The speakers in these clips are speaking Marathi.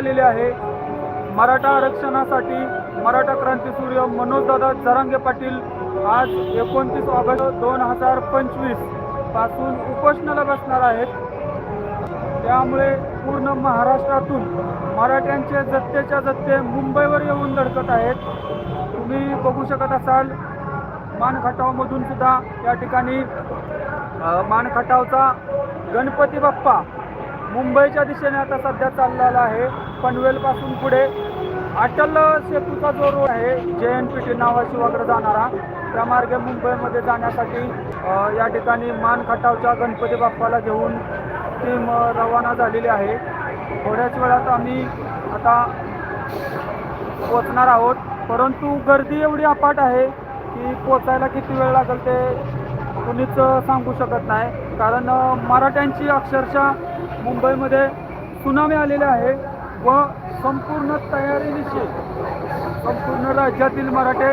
आलेले आहे. मराठा आरक्षणासाठी मराठा क्रांती सूर्य मनोजदादा जरांगे पाटील आज एकोणतीस ऑगस्ट दोन हजार पंचवीसपासून उपोषणाला बसणार आहेत. त्यामुळे पूर्ण महाराष्ट्रातून मराठ्यांचे जत्तेच्या जत्ते मुंबईवर येऊन धडकत आहेत. तुम्ही बघू शकत असाल मानखटावमधून सुद्धा या ठिकाणी मानखटावचा गणपती बाप्पा मुंबईच्या दिशेने आता सध्या चाललेला आहे. पनवेलपासून पुढे अटल सेतूचा जो रोड आहे जे एन पी टी नावाची वगैरे जाणारा त्या मार्गे मुंबईमध्ये जाण्यासाठी या ठिकाणी मानखटावच्या गणपती बाप्पाला घेऊन टीम रवाना झालेली आहे. थोड्याच वेळात आम्ही आता पोचणार आहोत. परंतु गर्दी एवढी अपाट आहे की पोचायला किती वेळ लागेल ते कुणीच सांगू शकत नाही. कारण मराठ्यांची अक्षरशः मुंबईमध्ये सुनामी आलेली आहे. व संपूर्ण तयारीनिशी संपूर्ण राज्यातील मराठे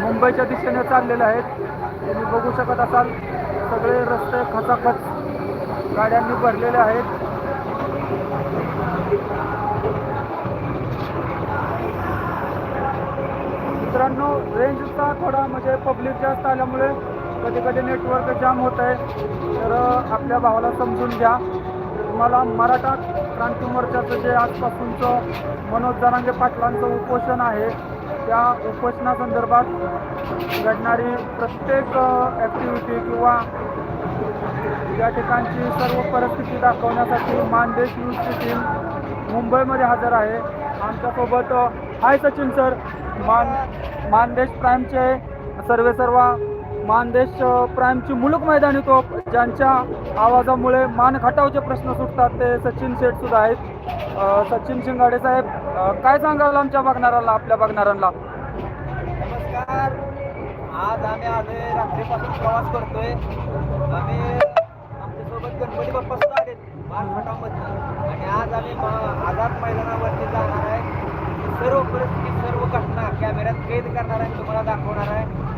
मुंबईच्या दिशेने चाललेले आहेत. तुम्ही बघू शकत असाल सगळे रस्ते खचाखच गाड्यांनी भरलेले आहेत. मित्रांनो रेंजचा थोडा म्हणजे पब्लिक जास्त आल्यामुळे कधी कधी नेटवर्क जाम होत आहे तर आपल्या भावाला समजून घ्या. तुम्हाला मराठा क्रांती मोर्चाचं जे आजपासूनचं मनोज जरांगे पाटलांचं उपोषण आहे त्या उपोषणासंदर्भात घडणारी प्रत्येक ॲक्टिव्हिटी किंवा या ठिकाणची सर्व परिस्थिती दाखवण्यासाठी मानदेश न्यूजची टीम मुंबईमध्ये हजर आहे. आमच्यासोबत हाय सचिन सर. मान मानदेश प्राईमचे सर्वे सर्वा मानदेश प्राईमची मुलुक मैदानी तोप ज्यांच्या आवाजामुळे मान खटावचे प्रश्न सुटतात ते सचिन शेठ सुद्धा आहेत. सचिन शिंगाडे साहेब काय सांगाल आमच्या बघणाऱ्याला आपल्या बघणाऱ्यांना नमस्कार. आज आम्ही आलोय रात्रीपासून प्रवास करतोय. आम्ही आमच्यासोबत गणपती बाप्पा सुद्धा आले मानखटावमध्ये आणि आज आम्ही मा- आझाद मैदानावरती जाणार आहे. सर्व परिस्थिती सर्व घटना कॅमेऱ्यात कैद करणार आहे तुम्हाला दाखवणार आहे.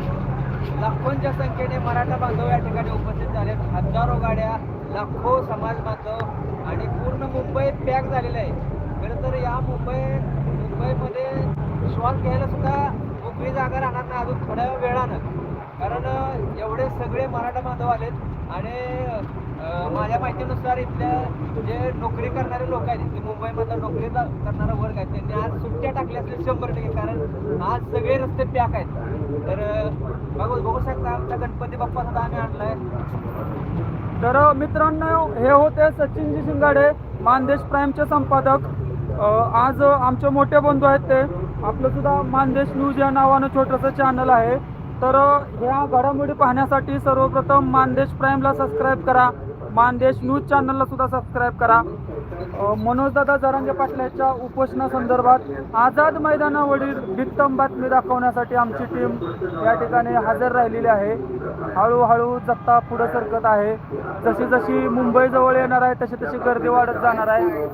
लाखोंच्या संख्येने मराठा बांधव या ठिकाणी उपस्थित झाले हजारो गाड्या लाखो समाज बांधव आणि पूर्ण मुंबई पॅक झालेलं आहे. खरं तर या मुंबई मुंबईमध्ये श्वास घ्यायला सुद्धा मोकळी जागा राहणार नाही अजून थोड्या वेळानं. कारण एवढे सगळे मराठा बांधव आलेत आणि माझ्या माहितीनुसार इथल्या जे नोकरी करणारे लोक आहेत ते मुंबईमधला नोकरी जा- करणारा वर्ग आहे त्यांनी आज सुट्ट्या टाकल्या असतील शंभर टक्के. कारण आज सगळे रस्ते पॅक आहेत. तर बघू बघू शकता आमचा गणपती बाप्पा सुद्धा आम्ही आणलाय. तर मित्रांनो हे होते सचिनजी शिंगाडे मानदेश प्राईमचे संपादक. आज आमचे मोठे बंधू आहेत ते. आपलं सुद्धा मानदेश न्यूज या नावानं छोटंसं चॅनल आहे. तर ह्या घडामोडी पाहण्यासाठी सर्वप्रथम मानदेश प्राईमला सबस्क्राईब करा. मानदेश न्यूज चॅनलला सुद्धा सबस्क्राईब करा. मनोजदादा जरांगे पाटलाच्या उपोषणासंदर्भात आझाद मैदानावरील भित्तम बातमी दाखवण्यासाठी आमची टीम या ठिकाणी हजर राहिलेली आहे. हळूहळू जत्ता पुढे सरकत आहे. जशी जशी मुंबईजवळ येणार आहे तशी तशी गर्दी वाढत जाणार आहे.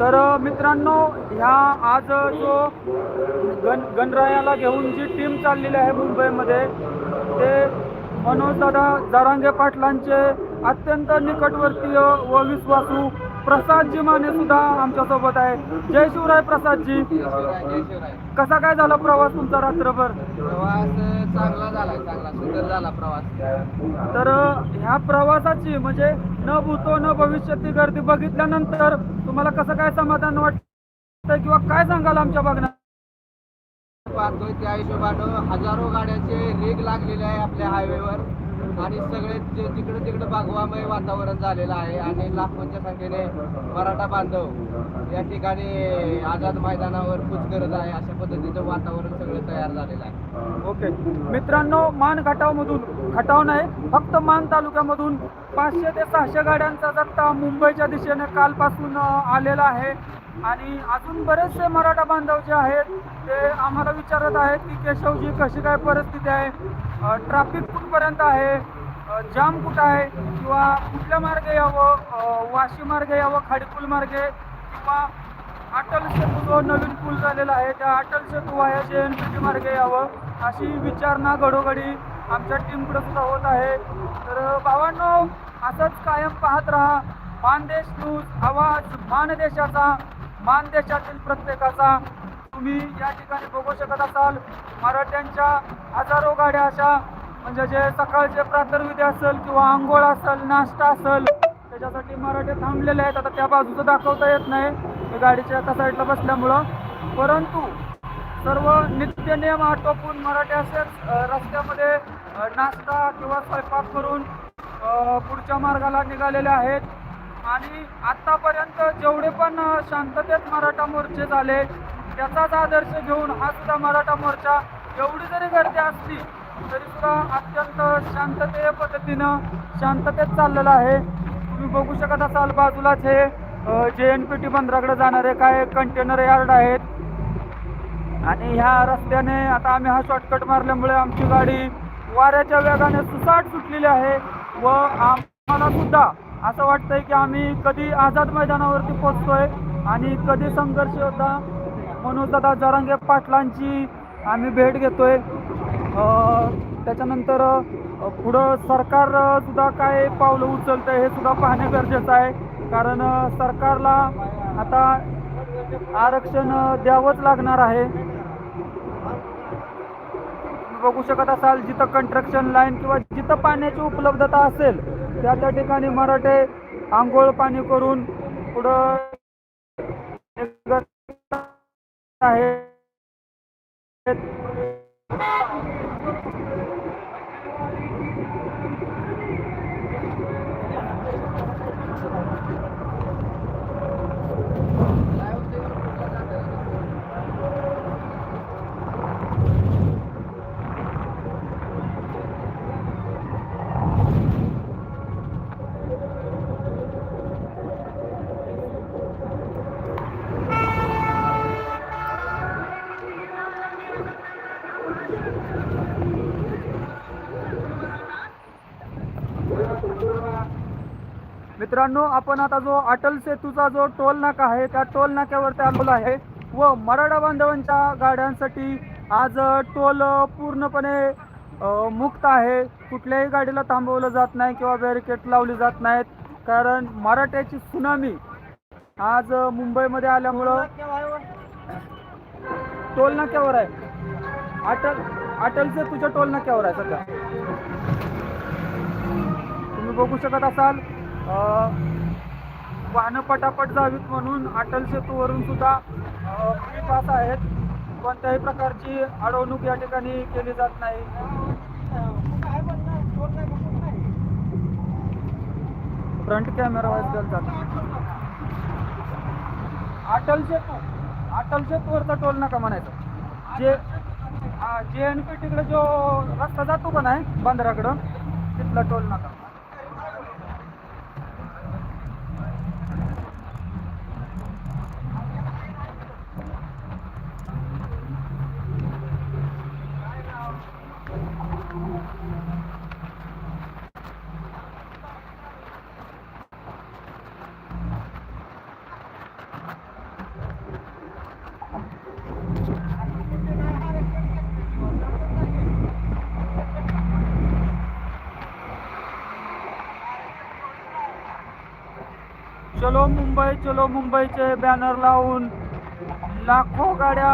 तर मित्रांनो ह्या आज जो गण गणरायाला घेऊन जी टीम चाललेली आहे मुंबईमध्ये ते मनोजदादा जारांगे पाटलांचे अत्यंत निकटवर्तीय व विश्वासू प्रसादजी माने सुद्धा आमच्यासोबत आहे. जय शिवराय प्रसादजी कसा काय झाला प्रवास तुमचा रात्रभर? प्रवास चांगला झाला चांगला सुंदर झाला प्रवास. तर ह्या प्रवासाची म्हणजे न भूतो न भविष्यातली गर्दी बघितल्यानंतर तुम्हाला कसं काय समाधान वाटतं किंवा काय सांगाल आमच्या बघण्यात पाहतोय त्या हिशोबानं हजारो गाड्यांचे रेग लागलेले आहे आपल्या हायवेवर आणि सगळे जे तिकडे बागवामय वातावरण झालेलं आहे आणि लाखोंच्या संख्येने मराठा बांधव या ठिकाणी आझाद मैदानावर कूच करत आहे अशा पद्धतीचं वातावरण सगळं तयार झालेलं आहे. ओके. मित्रांनो मान खटावमधून खटाव नाही फक्त मान तालुक्यामधून पाचशे ते सहाशे गाड्यांचा जत्ता मुंबईच्या दिशेने कालपासून आलेला आहे. आणि अजून बरेचसे मराठा बांधव जे आहेत ते आम्हाला विचारत आहेत की केशवजी कशी काय परिस्थिती आहे? ट्रॅफिक कुठपर्यंत आहे? जाम कुठं आहे? किंवा कुठल्या मार्गे यावं? वाशी मार्गे यावं? खाडीपूल मार्गे? किंवा अटल सेतू जो नवीन पूल झालेला आहे. त्या अटल सेतू आहे जे एन पी टी मार्गे यावं अशी विचारणा घडोघडी आमच्या टीमकडे सुद्धा होत आहे. तर बाबांनो असंच कायम पाहत राहा. मानदेश न्यूज आवाज मानदेशाचा मानदेशातील प्रत्येकाचा. तुम्ही या ठिकाणी बघू शकत असाल मराठ्यांच्या हजारो गाड्या अशा म्हणजे जे सकाळचे प्रातर्विधी असेल किंवा आंघोळ असेल नाश्ता असेल त्याच्यासाठी मराठे थांबलेले आहेत. आता त्या बाजूचं दाखवता येत नाही. ते गाडीच्या एका साईडला बसल्यामुळं. परंतु सर्व नित्य नियम आटोपून मराठे असेच रस्त्यामध्ये नाश्ता किंवा स्वयंपाक करून पुढच्या मार्गाला निघालेले आहेत. आणि आतापर्यंत जेवढे पण शांततेत मराठा मोर्चे झाले त्याचाच आदर्श घेऊन हा सुद्धा मराठा मोर्चा एवढी जरी गर्दी असली तरी सुद्धा अत्यंत शांततेय पद्धतीनं शांततेत चाललेलं आहे. तुम्ही बघू शकत असाल बाजूलाच हे जे एन पी टी बंदराकडे जाणारे काय कंटेनर यार्ड आहेत. आणि ह्या रस्त्याने आता आम्ही हा शॉर्टकट मारल्यामुळे आमची गाडी वाऱ्याच्या वेगाने सुसाट सुटलेली आहे व आम्हाला सुद्धा असं वाटतंय की आम्ही कधी आझाद मैदानावरती पोचतोय आणि कधी संघर्ष होता मनोजदादा जरांगे पाटलांची आम्ही भेट घेतोय. त्याच्यानंतर पुढं सरकार सुद्धा काय पावलं उचलतंय हे सुद्धा पाहणे गरजेचं आहे. कारण सरकारला आता आरक्षण द्यावंच लागणार आहे. बघू शकत असाल जिथं कंस्ट्रक्शन लाईन किंवा जिथं पाण्याची उपलब्धता असेल त्या त्या ठिकाणी मराठे आंघोळ पाणी करून पुढं आहेत. मित्रांनो आपण आता जो अटल सेतूचा जो टोल नाका आहे त्या टोल नाक्यावरती आलेलो आहे व मराठा बांधवांच्या गाड्यांसाठी आज टोल पूर्णपणे मुक्त आहे. कुठल्याही गाडीला थांबवलं जात नाही किंवा बॅरिकेड लावली जात नाहीत. कारण मराठ्याची सुनामी आज मुंबईमध्ये आल्यामुळं टोल नाक्यावर आहे. अटल अटल सेतूच्या टोल नाक्यावर आहे सध्या. तुम्ही बघू शकत असाल वाहनं पटापट जावीत म्हणून अटल सेतूवरून सुद्धा फ्री पास आहेत. कोणत्याही प्रकारची अडवणूक या ठिकाणी केली जात नाही. फ्रंट कॅमेरा वाईज जात अटल सेतू अटल सेतूवरचा टोल नका म्हणायचं. जे जे एन पी तिकडे जो रस्ता जातो का नाही बंदराकडं तिथला टोल नका चलो मुंबई चलो मुंबईचे बॅनर लावून लाखो गाड्या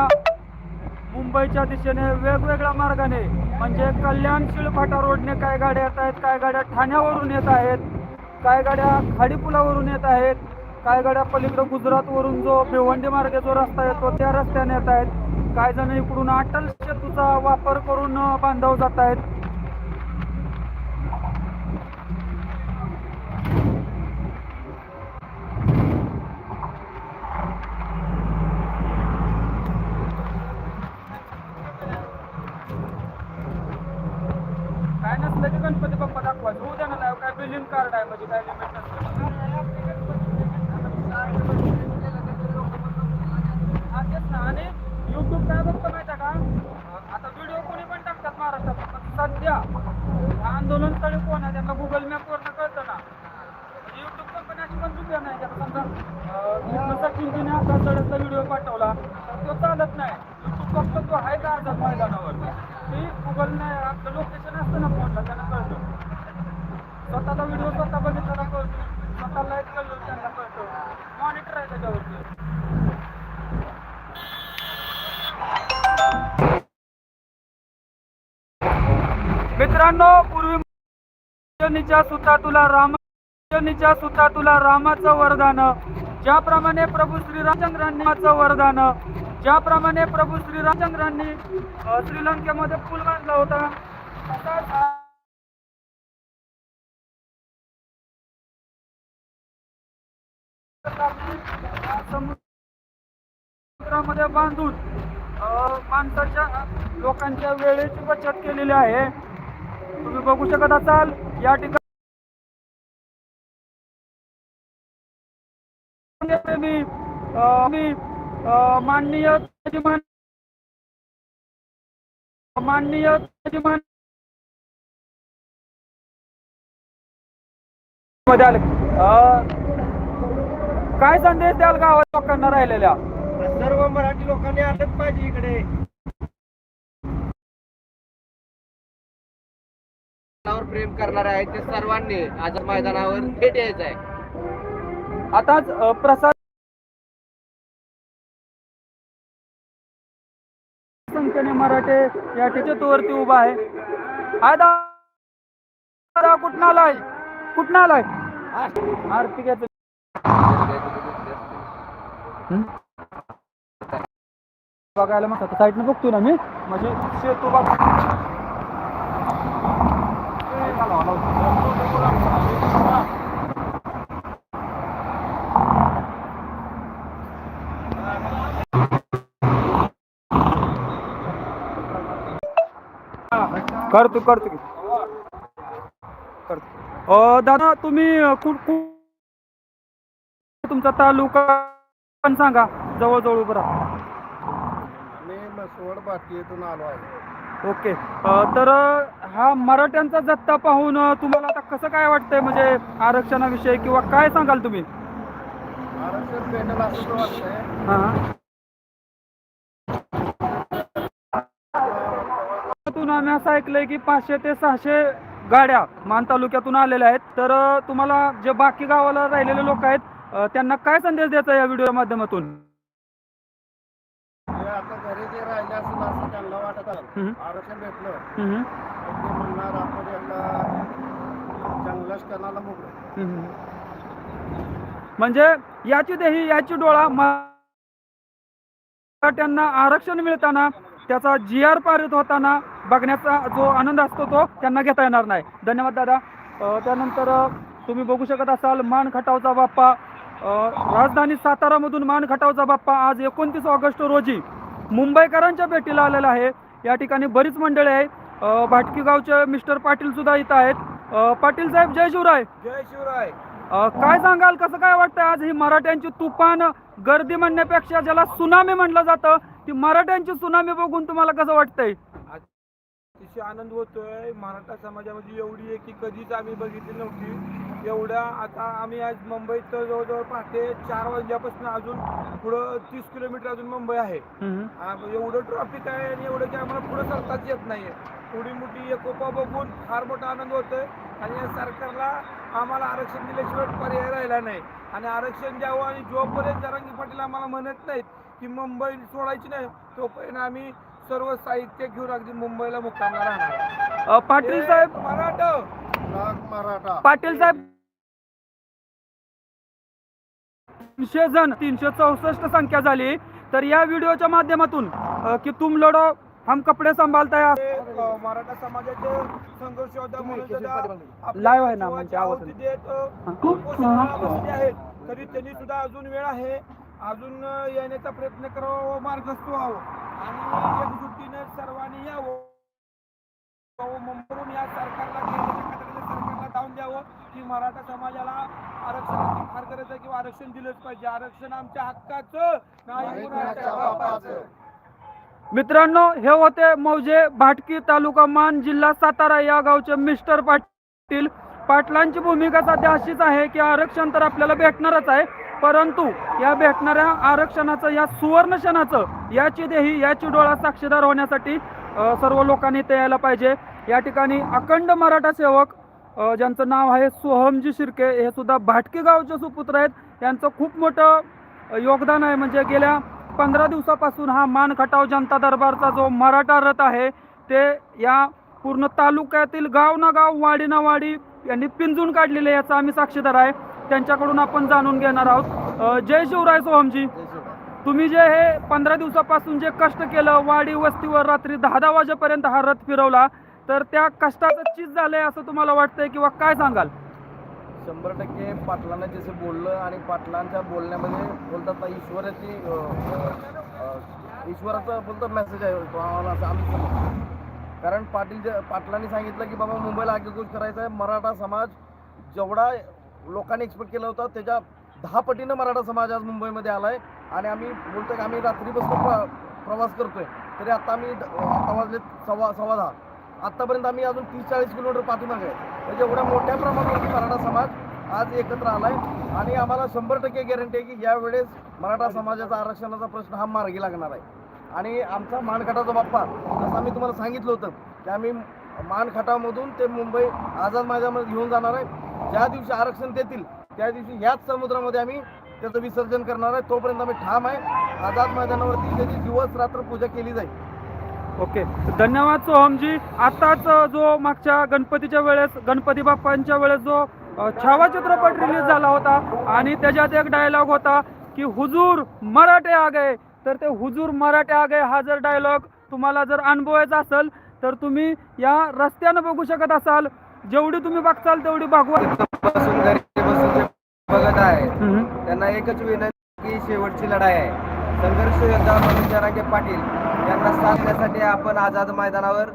मुंबईच्या दिशेने वेगवेगळ्या मार्गाने म्हणजे कल्याण शिळफाटा रोडने काय गाड्या येत आहेत काय गाड्या ठाण्यावरून येत आहेत काय गाड्या खाडीपुलावरून येत आहेत काय गाड्या पलीकडं गुजरातवरून जो भिवंडी मार्गे जो रस्ता येतो त्या रस्त्याने येत आहेत. काय जण इकडून अटल सेतूचा वापर करून बांधव जात आहेत. गणपती बाप्पा होऊ उद्या ना नाही काय? बिलिंग कार्ड आहे म्हणजे काय लिमिट नसतं. आणि युट्यूब काय बघतं माहिती का? आता व्हिडिओ कोणी पण टाकतात महाराष्ट्रात. पण सध्या आंदोलन स्थळी कोण आहे? त्यांना गुगल मॅपवरनं कळतं ना. युट्यूब कंपनी अशी पण चुकल्या नाही. त्याचा समजा सचिन तिने असा चढचा व्हिडिओ पाठवला तर तो चालत नाही. युट्यूब फक्त तो आहे का अर्धा मैदानावर? ती गुगल नाही आपलं लोकेशन असतं ना फोनला स्वतःचा व्हिडिओ स्वतः बघितला कळतो स्वतः लाइट कळलं त्यांना कळतं. मॉनिटर आहे त्याच्यावरती. मित्रांनो पूर्वी जनीच्या सुतातुला राम जनीच्या सुता रामाचं वरदान. ज्याप्रमाणे प्रभू श्रीरामचंद्रांनी वरदान ज्याप्रमाणे प्रभू श्रीरामचंद्रांनी श्रीलंकेमध्ये पूल बांधला होता तसाच समुद्रामध्ये बांधून माणसाच्या लोकांच्या वेळेची बचत केलेली आहे. तुम्ही बघू शकत असाल या ठिकाणी मी माननीय माननीयमध्ये आले. काय संदेश द्याल गावात लोकांना राहिलेल्या? सर्व मराठी लोकांनी आलंच पाहिजे इकडे. प्रेम करणारे आहेत ते सर्वांनी आज मैदानावर भेट यायचं आहे. आताच अ, प्रसाद संख्येने मराठे या टिकेतवरती उभा आहे. हाय दादा कुठं आलाय? कुठं आलाय? हं? बघायला मग साईडनं बघतो ना मी. म्हणजे शेतो बघ. करतो करतो की. करतो. दादा तुम्ही कुठ- तुमचा तालुका पण सांगा जवळ जवळ बरा मी मसवड बाटीतून आलो आहे. ओके. अ, तर हा मराठ्यांचा जत्ता पाहून अ, तुम्हाला आता कसं काय वाटतंय? म्हणजे आरक्षणाविषयी किंवा काय सांगाल तुम्ही? आरक्षण भेटेल असं तर वाटतंय. हा. त्यातून आम्ही असं ऐकलंय की पाचशे ते सहाशे गाड्या मान तालुक्यातून आलेल्या आहेत. तर अ, तुम्हाला जे बाकी गावाला राहिलेले लोक आहेत त्यांना काय संदेश द्यायचा या व्हिडिओ माध्यमातून? ते आता घरी जे राहिले असेल असं त्यांना वाटत आहे. हम्म. आरक्षण भेटलं. हम्म, तर ते म्हणणार आपण एका चांगल्याच कणाला मोकळे. हम्म. म्हणजे याची देही याची डोळा मराठ्यांना आरक्षण मिळताना त्याचा जी आर पारित होताना बघण्याचा जो आनंद असतो तो त्यांना घेता येणार नाही. धन्यवाद दादा. त्यानंतर तुम्ही बघू शकत असाल मान खटावचा बाप्पा राजधानी सातारामधून मान खटावचा बाप्पा आज एकोणतीस ऑगस्ट रोजी मुंबईकरांच्या भेटीला आलेला आहे. या ठिकाणी बरीच मंडळी आहेत. अ, भाटकी गावचे मिस्टर पाटील सुद्धा इथं आहेत. पाटील साहेब जय शिवराय. जय शिवराय. काय सांगाल कसं काय वाटतं आज ही मराठ्यांची तुफान गर्दी म्हणण्यापेक्षा ज्याला सुनामी म्हणलं जातं ती मराठ्यांची सुनामी बघून तुम्हाला कसं वाटतंय? अतिशय आनंद होतोय. मराठा समाजामध्ये एवढी एकी कधीच आम्ही बघितली नव्हती. एवढ्या आता आम्ही आज मुंबईत जवळजवळ पहाटे चार वाजल्यापासून अजून पुढं तीस किलोमीटर अजून मुंबई आहे. एवढं ट्रॉफिक आहे आणि एवढं की आम्हाला पुढं सरताच येत नाहीये. थोडी मोठी एकोपा बघून फार मोठा आनंद होतोय. आणि या सरकारला आम्हाला आरक्षण दिल्याशिवाय पर्याय राहिला नाही. आणि आरक्षण द्यावं आणि जोपर्यंत जरांगी पाटील आम्हाला म्हणत नाहीत की मुंबई सोडायची नाही तोपर्यंत आम्ही सर्व साहित्य घेऊन अगदी मुंबईला मुक्कामला राहणार अ, पाटील साहेब मराठा. लाख मराठा. पाटील साहेब तीनशे जण तीनशे चौसष्ट संख्या झाली. तर या व्हिडिओच्या माध्यमातून अ, की तुम लढो हम कपडे सांभाळताय ते, अ, मराठा समाजाचे संघर्ष योद्धा म्हणून सुद्धा आपल्या Live आहे ना, जीवाची म्हणजे आवाज. आहुती देत अ, हा. उपोषणाला बसले आहेत. तरी त्यांनी सुद्धा अजून वेळ आहे. अजून येण्याचा प्रयत्न करावा व मार्गस्थ व्हावं. आणि एकजुटीने सर्वांनी यावं. व मुंबईहून या सरकारला सरकारला जाऊन द्यावं. की मराठा समाजाला आरक्षणाची फार गरज आहे किंवा आरक्षण दिलंच पाहिजे. आरक्षण आमच्या हक्काचं नाही कुणाच्या बापाचं. मित्रांनो हे होते मौजे भाटकी तालुका मान जिल्हा सातारा या गावचे मिस्टर पाटील. पाटलांची भूमिका सध्या अशीच आहे की आरक्षण तर आपल्याला भेटणारच आहे. परंतु या भेटणाऱ्या आरक्षणाचं या सुवर्ण क्षणाचं याची देही याची डोळा साक्षीदार होण्यासाठी सर्व लोकांनी ते यायला पाहिजे. या ठिकाणी अखंड मराठा सेवक ज्यांचं नाव आहे सोहमजी शिर्के हे सुद्धा भाटके गावचे सुपुत्र आहेत. यांचं खूप मोठं योगदान आहे. म्हणजे गेल्या पंधरा दिवसापासून हा मान खटाव जनता दरबारचा जो मराठा रथ आहे ते या पूर्ण तालुक्यातील गाव ना गाव वाडी ना वाडी यांनी पिंजून काढलेले याचा आम्ही साक्षीदार आहे. त्यांच्याकडून आपण जाणून घेणार आहोत. जय शिवराय सोहमजी. तुम्ही जे हे पंधरा दिवसापासून जे कष्ट केलं वाडी वस्तीवर रात्री दहा दहा वाजेपर्यंत हा रथ फिरवला तर त्या कष्टाचं चीज झालंय असं तुम्हाला वाटतंय किंवा काय सांगाल? शंभर टक्के पाटलांना जसं बोललं आणि पाटलांच्या बोलण्यामध्ये बोलतात ईश्वराची ईश्वराचा बोलतात मेसेज आहे तो आम्हाला असं आम्ही समजतो. कारण पाटील पाटलांनी सांगितलं की बाबा मुंबईला आगेकूच करायचं आहे मराठा समाज जेवढा लोकांनी एक्सपेक्ट केलं होतं. त्याच्या दहा पटीनं मराठा समाज आज मुंबईमध्ये आला आहे आणि आम्ही बोलतो की आम्ही रात्रीपासून प्र प्रवास करतोय. तरी आता आम्ही आता वाजले सव्वा सव्वा दहा. आत्तापर्यंत आम्ही अजून तीस चाळीस किलोमीटर पाठीमागे आहे. म्हणजे एवढ्या मोठ्या प्रमाणावरती मराठा समाज आज एकत्र आला आहे आणि आम्हाला शंभर टक्के गॅरंटी आहे की यावेळेस मराठा समाजाचा आरक्षणाचा प्रश्न हा मार्गी लागणार आहे. आणि आमचा मानखटाचा बाप्पा जसं आम्ही तुम्हाला सांगितलं होतं की आम्ही मानखटामधून ते मुंबई आझाद मैदानामध्ये घेऊन जाणार आहे. ज्या दिवशी आरक्षण देतील त्या दिवशी याच समुद्रामध्ये आम्ही त्याचं विसर्जन करणार आहे. तोपर्यंत आम्ही ठाम आहे. आझाद मैदानावरती त्याची दिवस रात्र पूजा केली जाईल. ओके. धन्यवाद सोहमजी. आताच जो मागच्या गणपतीच्या वेळेस गणपती बाप्पांच्या वेळेस जो छावा चित्रपट रिलीज झाला होता आणि त्याच्यात एक डायलॉग होता की हुजूर मराठे आ गए तर ते हुजूर मराठे आ गए हा जर डायलॉग तुम्हाला जर अनुभवायचा असेल तर तुम्ही या रस्त्यानं बघू शकत असाल. जेवढी तुम्ही बघचाल तेवढी भागवा बसून घरी बसून जे बघत आहे. त्यांना एकच विनंती की शेवटची लढाई आहे. संघर्ष योद्धा मनोज जरांगे पाटील यांना साथ देण्यासाठी आपण आझाद मैदानावर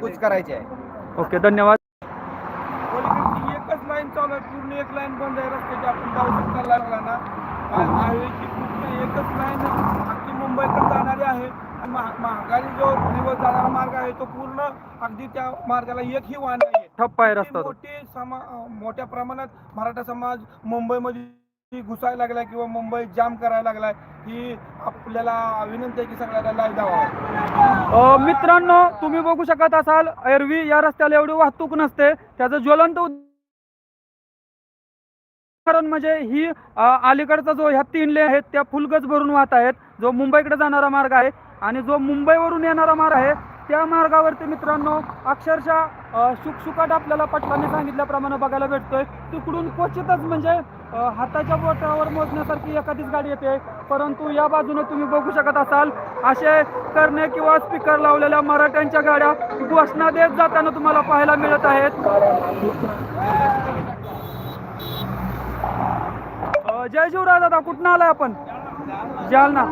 कूच करायचे आहे. ओके धन्यवाद. एकच लाईन चालू आहे पूर्ण एक लाईन बंद आहे रस्त्याची आपण जाऊ शकता लागला ना हा- हायवेची पूर्ण एकच लाईन अगदी मुंबईकडे जाणारी आहे. आणि महा- महागारी जो दिवस जाणारा मार्ग आहे तो पूर्ण अगदी त्या मार्गाला एकही वाहन नाही ठप्प आहे रस्ता तो. मोठे समा मोठ्या प्रमाणात मराठा समाज मुंबईमध्ये घुसायला लागला किंवा मुंबई जाम करायला लागलाय ही आपल्याला विनंती आहे की सगळ्याला लाइट द्यावा अ, मित्रांनो तुम्ही बघू शकत असाल एरवी या रस्त्याला एवढी वाहतूक नसते. त्याचं ज्वलंत उद- कारण म्हणजे ही अ, अलीकडचा जो ह्या तीन ले आहेत त्या फुलगज भरून वाहत आहेत. जो मुंबईकडे जाणारा मार्ग आहे आणि जो मुंबईवरून येणारा मार्ग आहे त्या मार्गावरती मित्रांनो अक्षरशः सुकसुकाट आपल्याला पटलांनी सांगितल्याप्रमाणे बघायला भेटतोय. तिकडून क्वचितच म्हणजे हाताच्या बोटावर मोजण्यासारखी एखादीच गाडी येते. परंतु या बाजूने तुम्ही बघू शकत असाल असे करणे किंवा स्पीकर लावलेल्या मराठ्यांच्या गाड्या घोषणा देत जाताना तुम्हाला पाहायला मिळत आहेत. जय शिवराय दादा कुठनं आलाय आपण? जालना.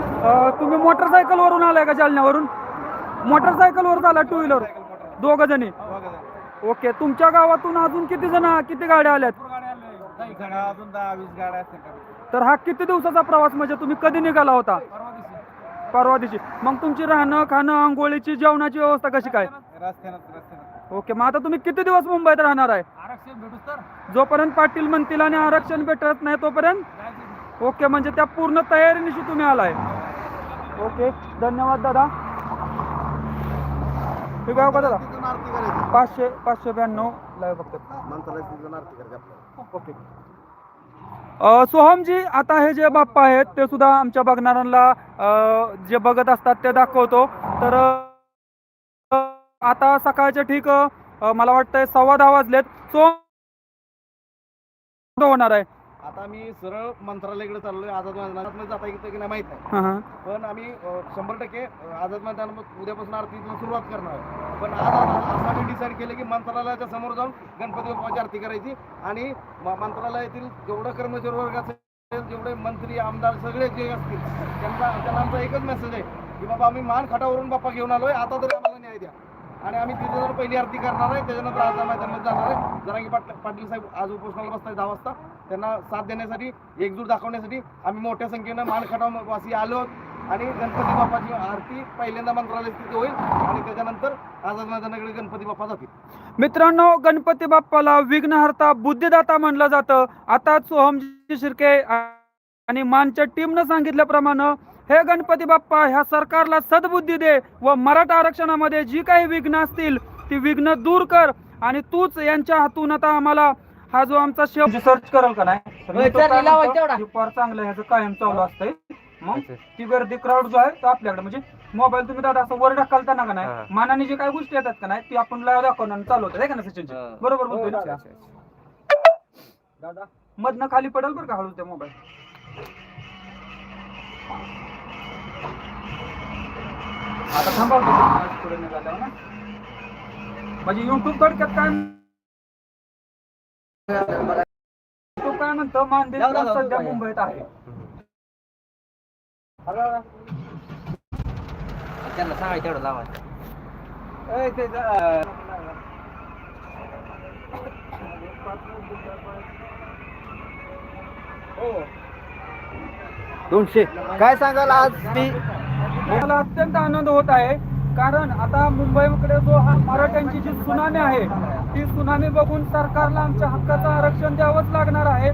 तुम्ही मोटरसायकलवरून आलाय का जालन्यावरून? मोटरसायकलवर आला टू व्हीलर दोघ जणी. ओके तुमच्या गावातून अजून किती जण किती गाड्या आल्यात? तर हा किती दिवसाचा प्रवास म्हणजे तुम्ही कधी निघाला होता? परवा दिवशी. मग तुमची राहणं खाणं आंघोळीची जेवणाची व्यवस्था कशी काय? ओके मग आता तुम्ही किती दिवस मुंबईत राहणार आहे? जोपर्यंत पाटील म्हणतील आणि आरक्षण भेटत नाही तोपर्यंत? ओके म्हणजे त्या पूर्ण तयारीनिशी तुम्ही आलाय. ओके धन्यवाद दादा. हे गाव का दादा तिथून आरती करायची. पाचशे पाचशे ब्याण्णव फक्त मंत्रालयात तिथून आरती करायची आपल्याला. ओके. अ, सोहमजी आता हे जे बाप्पा आहेत ते सुद्धा आमच्या बघणाऱ्यांना अ, जे बघत असतात ते दाखवतो. तर अ, आता सकाळचे ठीक अ, मला वाटतंय सव्वा दहा वाजलेत. सो होणार आहे. आता आम्ही सरळ मंत्रालयाकडे चाललोय आझाद मैदानात जाता येतं की नाही माहीत नाही. हां हां. पण आम्ही अ, शंभर टक्के अ, आझाद मैदान उद्यापासून आरतीला सुरुवात करणार आहे. पण आज असं आम्ही डिसाईड केलं की मंत्रालयाच्या समोर जाऊन गणपती बाप्पाची आरती करायची आणि म- मंत्रालयातील जेवढं कर्मचारी वर्ग असेल जेवढे मंत्री आमदार सगळे जे असतील त्यांना त्यांना आमचा एकच मेसेज आहे की बाबा आम्ही मान खाटावरून बाप्पा घेऊन आलोय आता तरी आम्हाला न्याय द्या. आणि आम्ही तिथे जर पहिली आरती करणार आहे त्याच्यानंतर आज मैदानामध्ये जाणार आहे. जरांगी पाट- पाटील साहेब आज उपोषणाला बसतात दहा वाजता. त्यांना साथ देण्यासाठी एकजूट दाखवण्यासाठी आम्ही मोठ्या संख्येनं मानखटाव वासी आलो आणि गणपती बाप्पाची आरती पहिल्यांदा मंत्रालय स्थिती होईल. आणि त्याच्यानंतर आझाद मैदानाकडे गणपती बाप्पा जातील. मित्रांनो गणपती बाप्पाला विघ्नहर्ता बुद्धिदाता म्हणलं जातं. आता सोहमजी शिर्के आणि मानच्या टीमनं सांगितल्याप्रमाणे हे गणपती बाप्पा ह्या सरकारला सद्बुद्धी दे व मराठा आरक्षणामध्ये जी काही विघ्न असतील ती विघ्न दूर कर आणि तूच यांच्या हातून आता आम्हाला हा जो आमचा शेव सर्च कराल का नाही. हे फार चांगलं ह्याचं कायम चालू असतंय. मग ती गर्दी क्राऊड जो आहे तो आपल्याकडे. म्हणजे मोबाईल तुम्ही दादा असं वर ढकलताना का नाही? मानाने जे काही गोष्टी येतात का नाही ती आपण live दाखवणार आणि चालू होतं आहे का ना सचिनची हा. बरोबर बोलतोय? दादा. मधनं खाली पडेल बरं का हळू ते मोबाईल आता थांबवतो पुढे निघाल्यावर ना म्हणजे युट्यूब थोडक्यात काय युट्यूब काय म्हणतो? मानदेश सध्या. मुंबईत आहे. त्यांना सांगायचं तेवढं ते अं, दोनशे. काय सांगाल आज ती? मला अत्यंत आनंद होत आहे. कारण आता मुंबईकडे जो हा मराठ्यांची जी सुनामी आहे ती सुनामी बघून सरकारला आमच्या हक्काचं आरक्षण द्यावंच लागणार आहे.